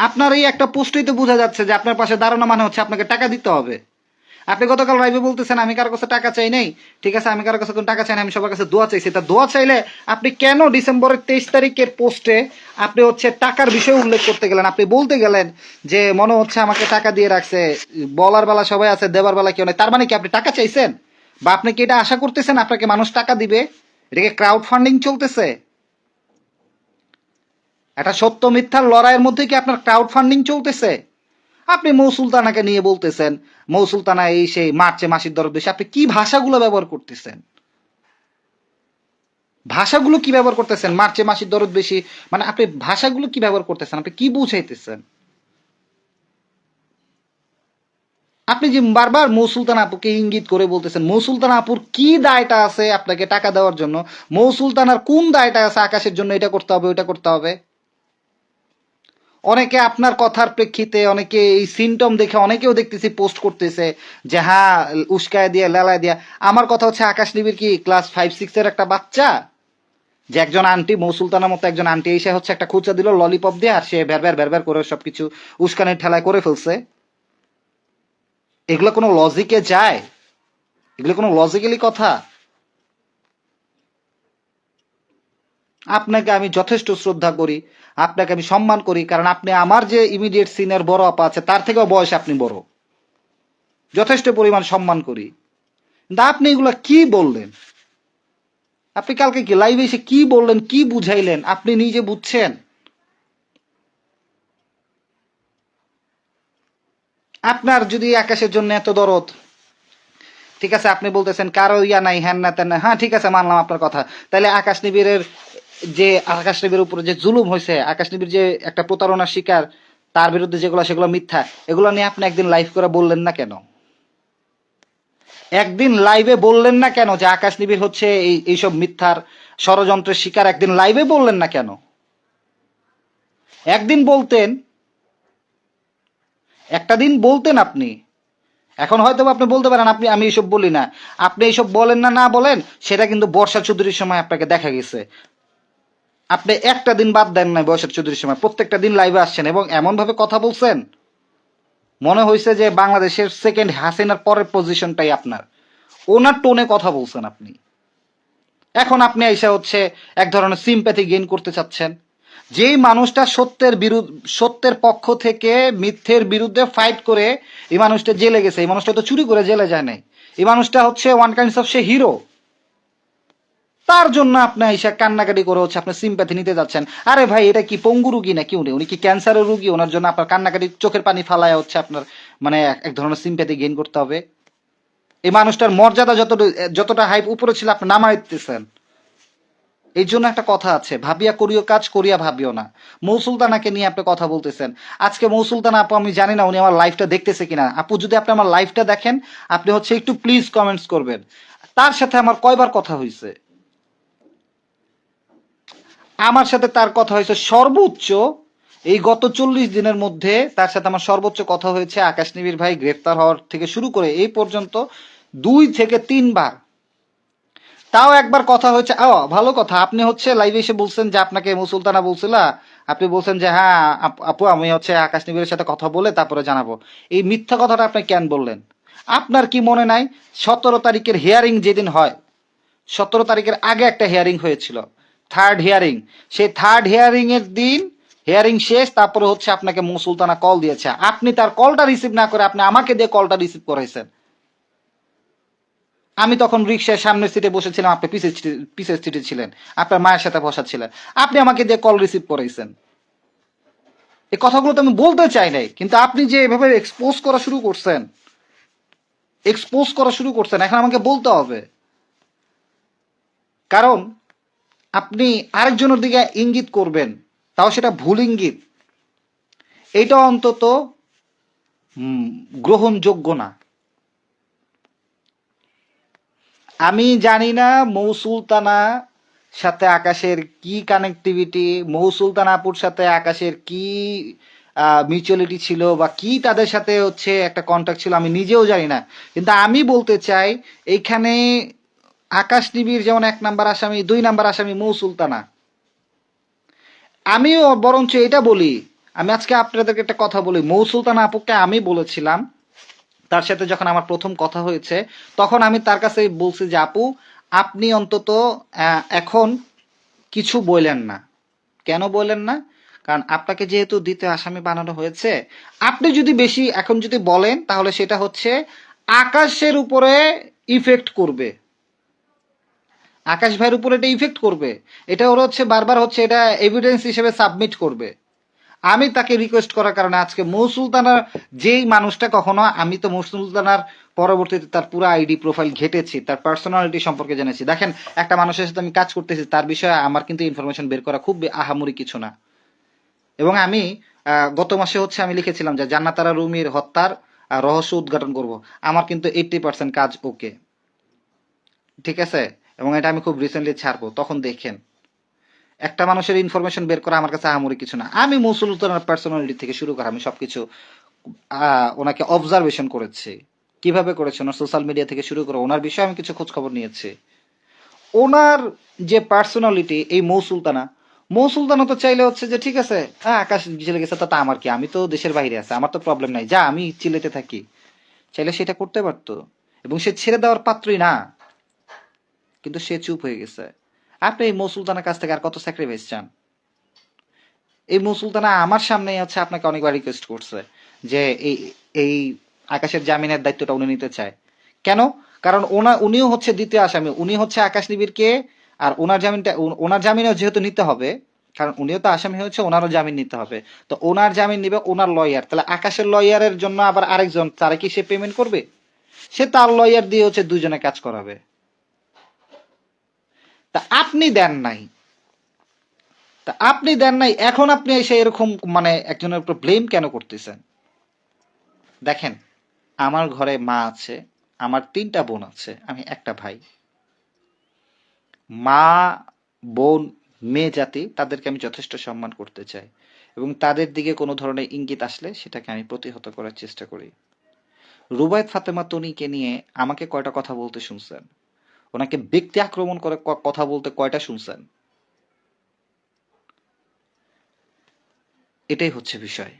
আপনার এই একটা পোস্টেই তো বোঝা যাচ্ছে যে আপনার পাশে দাঁড়ানো মানে হচ্ছে আপনাকে টাকা দিতে হবে। আপনি গতকাল লাইভে বলতেছেন, আমি কারও কাছে টাকা চাই নাই। ঠিক আছে, আমি কারও কাছে কোনো টাকা চাই না আমি সবার কাছে দোয়া চাইছি। তা দোয়া চাইলে আপনি কেন ডিসেম্বরের তেইশ তারিখের পোস্টে আপনি হচ্ছে টাকার বিষয়ে উল্লেখ করতে গেলেন? আপনি বলতে গেলেন যে, মনে হচ্ছে আমাকে টাকা দিয়ে রাখছে। বলার বেলা সবাই আছে, দেবার বেলা কেউ নেই। তার মানে কি আপনি টাকা চাইছেন? বা আপনি কি এটা আশা করতেছেন আপনাকে মানুষ টাকা দিবে? এটাকে ক্রাউড ফান্ডিং চলতেছে? একটা সত্য মিথ্যার লড়াইয়ের মধ্যে কি আপনার ক্রাউড ফান্ডিং চলতেছে? আপনি মৌসুলতানাকে নিয়ে বলতেছেন মৌসুলতানা এই সেই মার্চে মাসির দরদ বেশি আপনি কি ভাষাগুলো ব্যবহার করতেছেন? ভাষাগুলো কি ব্যবহার করতেছেন মার্চে মাসির দরদ বেশি মানে আপনি ভাষাগুলো কি ব্যবহার করতেছেন? আপনি কি বুঝাইতেছেন? আপনি যে বারবার মৌ সুলতান আপুকে ইঙ্গিত করে বলতেছেন, মৌ সুলতান আপুর কি দায়টা আছে আপনাকে টাকা দেওয়ার জন্য? মৌসুলতানার কোন দায়টা আছে আকাশের জন্য এটা করতে হবে, ওইটা করতে হবে? অনেকে আপনার কথার প্রেক্ষিতে, অনেকে এই সিমটম দেখে অনেকেও দেখতেছি পোস্ট করতেছে যে হ্যাঁ উস্কায় দিয়ে, লেলায় দিয়া। আমার কথা হচ্ছে, আকাশ নিবির কি ক্লাস ফাইভ সিক্স এর একটা বাচ্চা? যে একজন আন্টি মৌসুলতানার মতো একজন আন্টি এসে হচ্ছে একটা খুচা দিল ললিপপ দিয়ে, আর সে ভ্যার ভ্যার ভ্যার করে সবকিছু উস্কানের ঠেলায় করে ফেলছে। এগুলো কোনো লজিকে যায়? এগুলো কোনো লজিক্যালি কথা? আপনাকে আমি যথেষ্ট শ্রদ্ধা করি, আপনাকে আমি সম্মান করি, কারণ আপনি আমার যে ইমিডিয়েট সিনিয়র বড় আপা আছে, তার থেকেও বয়স আপনি বড়। যথেষ্ট পরিমাণ সম্মান করি। কিন্তু আপনি এগুলা কি বললেন? আপনি কালকে কি লাইভে এসে কি বললেন, কি বুঝাইলেন? আপনি নিজে বুঝছেন? আপনার যদি আকাশের জন্য এত দরদ, ঠিক আছে, আপনি বলতেছেন, কারও ইয়া নাই, হ্যান না তেন হ্যাঁ ঠিক আছে, মানলাম আপনার কথা। তাহলে আকাশ নিবিড়ের যে আকাশ নিবিড়ের উপরে যে জুলুম হয়েছে, আকাশ নিবিড় যে একটা প্রতারণার শিকার, তার বিরুদ্ধে যেগুলো, সেগুলো মিথ্যা, এগুলো নিয়ে আপনি একদিন লাইভ করে বললেন না কেন? একদিন লাইভে বললেন না কেন যে আকাশ নিবিড় হচ্ছে এই, এইসব মিথ্যার ষড়যন্ত্রের শিকার? একদিন লাইভে বললেন না কেন? একদিন বলতেন, একটা দিন বলতেন আপনি। এখন হয়তো আপনি বলতে পারেন, আপনি, আমি এইসব বলি না। আপনি এইসব বলেন না না বলেন, সেটা কিন্তু বর্ষা চৌধুরীর সময় আপনাকে দেখা গেছে। আপনি একটা দিন বাদ দেন নাই বর্ষা চৌধুরীর সময়। প্রত্যেকটা দিন লাইভে আসছেন এবং এমনভাবে কথা বলছেন? মনে হয়েছে যে বাংলাদেশের সেকেন্ড হাসিনার পরের পজিশনটাই আপনার। ওনার টোনে কথা বলছেন আপনি। এখন আপনি এসে হচ্ছে এক ধরনের সিম্প্যাথি গেইন করতে চাচ্ছেন। যেই মানুষটা সত্যের বিরুদ্ধ, সত্যের পক্ষ থেকে মিথ্যের বিরুদ্ধে ফাইট করে এই মানুষটা জেলে গেছে। এই মানুষটা তো চুরি করে জেলে যায় নাই। এই মানুষটা হচ্ছে ওয়ান কাইন্ডস অফ সে হিরো তার জন্য আপনি এসে কান্নাকাটি করে হচ্ছে আপনি সিম্প্যাথি নিতে যাচ্ছেন। আরে ভাই, এটা কি পঙ্গু রুগী নাকি উনি? উনি কি ক্যান্সারের রুগী? ওনার জন্য আপনার কান্নাকাটি চোখের পানি ফালায় হচ্ছে আপনার মানে এক- ধরনের সিম্প্যাথি গেইন করতে হবে। এই মানুষটার মর্যাদা যতটা যতটা হাইপ উপরে ছিল, আপনি নামাই দিতেছেন। এই জন্য একটা কথা আছে, ভাবিয়া করিও কাজ, করিয়া ভাবিও না। মৌসুলতানাকে নিয়ে আপনি কথা বলতেছেন। আজকে মৌসুলতানা আপু, আমি জানি না উনি আমার লাইফটা দেখতেছে কিনা। আপু, যদি আপনি আমার লাইফটা দেখেন, আপনি হচ্ছে একটু প্লিজ কমেন্টস করবেন। তার সাথে আমার কয়বার কথা হয়েছে আমার সাথে তার কথা হয়েছে সর্বোচ্চ, এই গত চল্লিশ দিনের মধ্যে তার সাথে আমার সর্বোচ্চ কথা হয়েছে আকাশ নিবির ভাই গ্রেফতার হওয়ার থেকে শুরু করে এই পর্যন্ত দুই থেকে তিনবার। তাও একবার কথা হয়েছে ও ভালো কথা, আপনি হচ্ছে লাইভে এসে বলছেন যে আপনাকে মুসুলতানা বলছিল, আপনি বলছেন যে হ্যাঁ আপ- আমি হচ্ছে আকাশ নিবিড়ের সাথে কথা বলে তারপরে জানাব। এই মিথ্যা কথাটা আপনি কেন বললেন? আপনার কি মনে নাই? সতেরো তারিখের হিয়ারিং যেদিন হয়, সতেরো তারিখের আগে একটা হিয়ারিং হয়েছিল। থার্ড হিয়ারিং সেই থার্ড হিয়ারিং এর দিন হিয়ারিং শেষ, তারপরে হচ্ছে আপনাকে মুসুলতানা কল দিয়েছে। আপনি তার কলটা রিসিভ না করে আপনি আমাকে দিয়ে কলটা রিসিভ করাইছেন। আমি তখন রিক্সায় সামনের সিটে বসেছিলাম, আপনি পিছের পিছের সিটে ছিলেন, আপনার মায়ের সাথে বসা ছিলেন। আপনি আমাকে দিয়ে কল রিসিভ করাইছেন। এই কথাগুলো তো আমি বলতে চাই নাই, কিন্তু আপনি যে এভাবে এক্সপোজ করা শুরু করছেন এক্সপোজ করা শুরু করছেন, এখন আমাকে বলতে হবে। কারণ আপনি আরেকজনের দিকে ইঙ্গিত করবেন, তাও সেটা ভুল ইঙ্গিত। এটা অন্তত গ্রহণযোগ্য না। আমি জানি না মৌসুলতানা সাথে আকাশের কি কানেক্টিভিটি মৌসুলতানা আপুর সাথে আকাশের কি মিউচুয়ালিটি ছিল বা কি তাদের সাথে হচ্ছে একটা কন্ট্যাক্ট ছিল, আমি নিজেও জানি না। কিন্তু আমি বলতে চাই, এইখানে আকাশ নিবিড় যেমন এক নাম্বার আসামি, দুই নাম্বার আসামি মৌ সুলতানা। আমিও বরঞ্চ এটা বলি, আমি আজকে আপনাদেরকে একটা কথা বলি। মৌ সুলতানা আপুকে আমি বলেছিলাম, তার সাথে যখন আমার প্রথম কথা হয়েছে, তখন আমি তার কাছে বলছি যে, আপু, আপনি অন্তত এখন কিছু বললেন না। কেন বললেন না? কারণ আপনাকে যেহেতু দ্বিতীয় আসামি বানানো হয়েছে, আপনি যদি বেশি এখন যদি বলেন, তাহলে সেটা হচ্ছে আকাশের উপরে ইফেক্ট করবে। আকাশ ভাইয়ের উপর এটা ইফেক্ট করবে। এটা ওরা হচ্ছে বারবার হচ্ছে এটা এভিডেন্স হিসেবে সাবমিট করবে। আমি তাকে রিকোয়েস্ট করার কারণে আজকে মৌসুলতানার যেই মানুষটা কখনো, আমি তো মৌসুলতানার পরবর্তীতে তার পুরো আইডি প্রোফাইল ঘেটেছি, তার পার্সোনালিটি সম্পর্কে জেনেছি। দেখেন, একটা মানুষের সাথে আমি কাজ করতেছি, তার বিষয়ে আমার কিন্তু ইনফরমেশন বের করা খুব আহামরি কিছু না। এবং আমি গত মাসে হচ্ছে আমি লিখেছিলাম যে জান্নাতারা রুমির হত্যার রহস্য উদ্ঘাটন করব। আমার কিন্তু এইটটি পার্সেন্ট কাজ ওকে ঠিক আছে? এবং এটা আমি খুব রিসেন্টলি ছাড়বো, তখন দেখেন। একটা মানুষের ইনফরমেশন বের করা আমার কাছে আহামরি কিছু না। আমি মুসুলতানের পার্সোনালিটি থেকে শুরু করা আমি সবকিছু ওনাকে অবজারভেশন করেছি। কীভাবে করেছে? ওনার সোশ্যাল মিডিয়া থেকে শুরু করে ওনার বিষয়ে আমি কিছু খোঁজ খবর নিয়েছি। ওনার যে পার্সোনালিটি এই মৌসুলতানা মৌসুলতানা তো চাইলে হচ্ছে যে ঠিক আছে হ্যাঁ আকাশ চলে গেছে, তা আমার কি? আমি তো দেশের বাইরে আছে, আমার তো প্রবলেম নাই। যা, আমি চিলেতে থাকি। চাইলে সেটা করতে পারতো। এবং সে ছেড়ে দেওয়ার পাত্রই না। কিন্তু সে চুপ হয়ে গেছে। আপনি এই মৌসুলতানার কাছ থেকে আর কত স্যাক্রিফাইস চান? এই মৌসুলতানা আমার সামনে হচ্ছে আপনাকে অনেকবার রিকোয়েস্ট করছে যে এই এই আকাশের জামিনের দায়িত্বটা উনি নিতে চায়। কেন? কারণ ওনা, উনিও হচ্ছে দ্বিতীয় আসামি, উনি হচ্ছে আকাশ নিবিড়কে আর ওনার জামিনটা ওনার জামিনও যেহেতু নিতে হবে, কারণ উনিও তো আসামি হয়েছে, ওনারও জামিন নিতে হবে। তো ওনার জামিন নিবে ওনার লয়ার তাহলে আকাশের লয়ারের জন্য আবার আরেকজন, তারা কি সে পেমেন্ট করবে? সে তার লয়ার দিয়ে হচ্ছে দুজনে কাজ করাবে। তা আপনি দেন নাই। তা আপনি দেন নাই, এখন আপনি এসে এরকম মানে একজনের উপর ব্লেম কেন করতেছেন? দেখেন, আমার ঘরে মা আছে, আমার তিনটা বোন আছে, আমি একটা ভাই। মা, বোন, মেয়ে জাতি, তাদেরকে আমি যথেষ্ট সম্মান করতে চাই এবং তাদের দিকে কোনো ধরনের ইঙ্গিত আসলে সেটাকে আমি প্রতিহত করার চেষ্টা করি। রুবায়ত ফাতেমা তনিকে নিয়ে আমাকে কয়টা কথা বলতে শুনছেন? ওনাকে ব্যক্তি আক্রমণ করে কথা বলতে কয়টা শুনছেন? এটাই হচ্ছে বিষয়।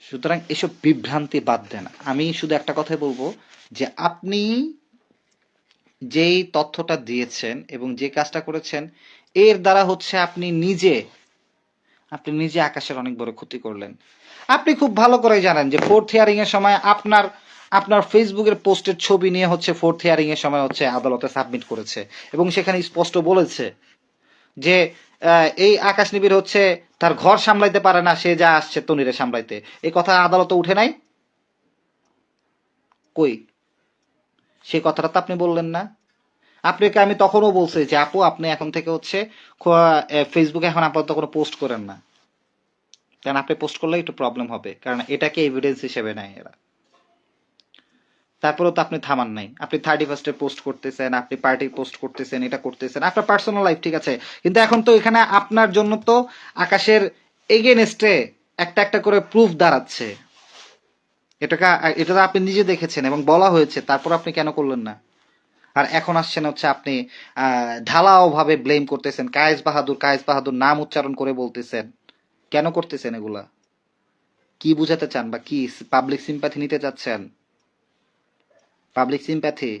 সুতরাং এসব বিভ্রান্তি বাদ দেন। আমি শুধু একটা কথাই বলব যে আপনি যেই তথ্যটা দিয়েছেন এবং যে কাজটা করেছেন, এর দ্বারা হচ্ছে আপনি নিজে আপনি নিজে আকাশের অনেক বড় ক্ষতি করলেন। আপনি খুব ভালো করে জানেন যে ফোর্থ হিয়ারিং এর সময় আপনার আপনার ফেসবুকের পোস্টের ছবি নিয়ে হচ্ছে ফোর্থ হিয়ারিং এর সময় হচ্ছে আদালতে সাবমিট করেছে এবং সেখানে স্পষ্ট বলেছে যে এই আকাশ নিবিড় হচ্ছে, তার ঘর সামলাইতে পারে না, সে যা আসছে তনিরে সামলাইতে। এই কথা আদালতে উঠে নাই? কই? সেই কথাটা তো আপনি বললেন না। আপনাকে আমি তখনও বলছি যে, আপু, আপনি এখন থেকে হচ্ছে ফেসবুকে এখন আপাতত কোনো পোস্ট করেন না। কারণ আপনি পোস্ট করলে একটু প্রবলেম হবে। কারণ এটাকে এভিডেন্স হিসেবে নেয় এরা। তারপরেও তো আপনি থামান নাই। আপনি থার্টি ফার্স্টে পোস্ট করতেছেন, আপনি পার্টি পোস্ট করতেছেন, এটা করতেছেন, আপনার পার্সোনাল লাইফ ঠিক আছে? কিন্তু এখন তো এখানে আপনার জন্য তো আকাশের এগেনস্টে একটা একটা করে প্রুফ দাঁড়াচ্ছে। এটাকে, এটা তো আপনি নিজে দেখেছেন এবং বলা হয়েছে, তারপর আপনি কেন করলেন না? আর এখন আসছেন হচ্ছে আপনি ঢালাও ভাবে ব্লেম করতেছেন, কায়েস বাহাদুর কায়েস বাহাদুর নাম উচ্চারণ করে বলতেছেন। কেন করতেছেন এগুলা? কি বুঝাতে চান বা কি পাবলিক সিম্প্যাথি নিতে চাচ্ছেন? পাবলিক সিম্প্যাথি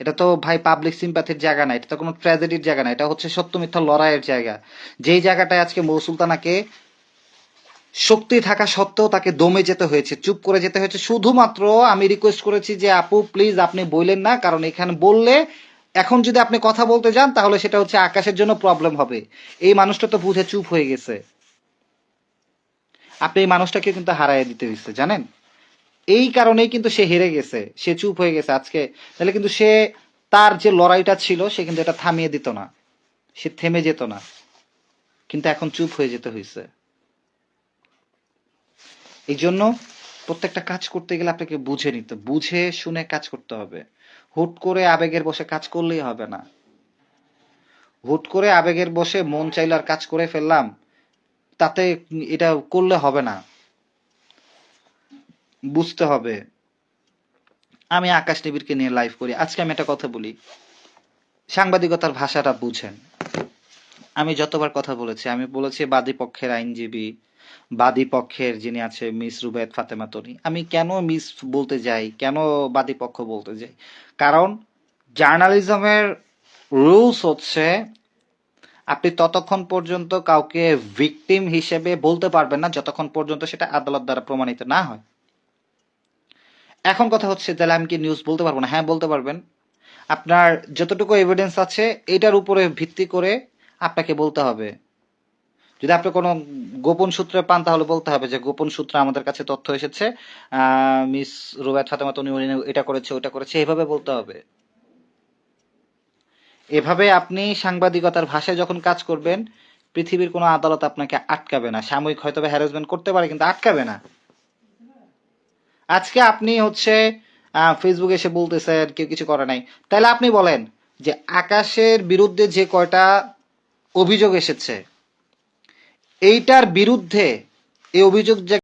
এটা তো ভাই পাবলিক সিম্প্যাথির জায়গা না, এটা তো কোনো ট্র্যাজেডির জায়গা না, এটা হচ্ছে সত্য মিথ্যা লড়াইয়ের জায়গা। যেই জায়গাটায় আজকে মৌ সুলতানাকে শক্তি থাকা সত্ত্বেও তাকে দমে যেতে হয়েছে, চুপ করে যেতে হয়েছে। শুধুমাত্র আমি রিকোয়েস্ট করেছি যে, আপু প্লিজ আপনি বললেন না, কারণ এখানে বললে এখন যদি আপনি কথা বলতে যান, তাহলে সেটা হচ্ছে আকাশের জন্য প্রবলেম হবে। এই মানুষটা তো বুঝে চুপ হয়ে গেছে। আপনি এই মানুষটাকে কিন্তু হারায় দিতে দিচ্ছে জানেন? এই কারণেই কিন্তু সে হেরে গেছে, সে চুপ হয়ে গেছে আজকে। তাহলে কিন্তু সে তার যে লড়াইটা ছিল, সে কিন্তু এটা থামিয়ে দিত না। সে থেমে যেত না। কিন্তু এখন চুপ হয়ে যেতে হয়েছে। এই জন্য প্রত্যেকটা কাজ করতে গেলে আপনাকে বুঝে নিতে, বুঝে শুনে কাজ করতে হবে। হুট করে আবেগের বসে কাজ করলেই হবে না। হুট করে আবেগের বসে মন চাইলে আর কাজ করে ফেললাম, তাতে এটা করলে হবে না। বুঝতে হবে। আমি আকাশ নিবিড়কে নিয়ে লাইভ করি। আজকে আমি একটা কথা বলি। সাংবাদিকতার ভাষাটা বুঝেন। আমি যতবার কথা বলেছি, আমি বলেছি বাদী পক্ষের আইনজীবী, বাদী পক্ষের যিনি আছে মিস রুবায়ত ফাতেমা তনি। আমি কেন মিস বলতে যাই? কেন বাদী পক্ষ বলতে যাই? কারণ জার্নালিজমের রুলস হচ্ছে, আপনি ততক্ষণ পর্যন্ত কাউকে ভিকটিম হিসেবে বলতে পারবেন না, যতক্ষণ পর্যন্ত সেটা আদালত দ্বারা প্রমাণিত না হয়। এখন কথা হচ্ছে, তাহলে আমি কি নিউজ বলতে পারব না? হ্যাঁ বলতে পারবেন। আপনার যতটুকু এভিডেন্স আছে, এটার উপরে ভিত্তি করে আপনাকে বলতে হবে। যদি আপনি কোনো গোপন সূত্রে পান, তাহলে বলতে হবে যে গোপন সূত্রে আমাদের কাছে তথ্য এসেছে মিস রুবায়ত ফাতেমা তনি এটা করেছে, ওটা করেছে, এভাবে বলতে হবে। এভাবে আপনি সাংবাদিকতার ভাষায় যখন কাজ করবেন, পৃথিবীর কোনো আদালত আপনাকে আটকাবে না। সাময়িক হয়তো হ্যারাসমেন্ট করতে পারে, কিন্তু আটকাবে না। আজকে আপনি হচ্ছে ফেসবুকে এসে বলতেছেন, কেউ কিছু করে নাই। তাহলে আপনি বলেন যে আকাশের বিরুদ্ধে যে কয়টা অভিযোগ এসেছে, এইটার বিরুদ্ধে এই অভিযোগ যে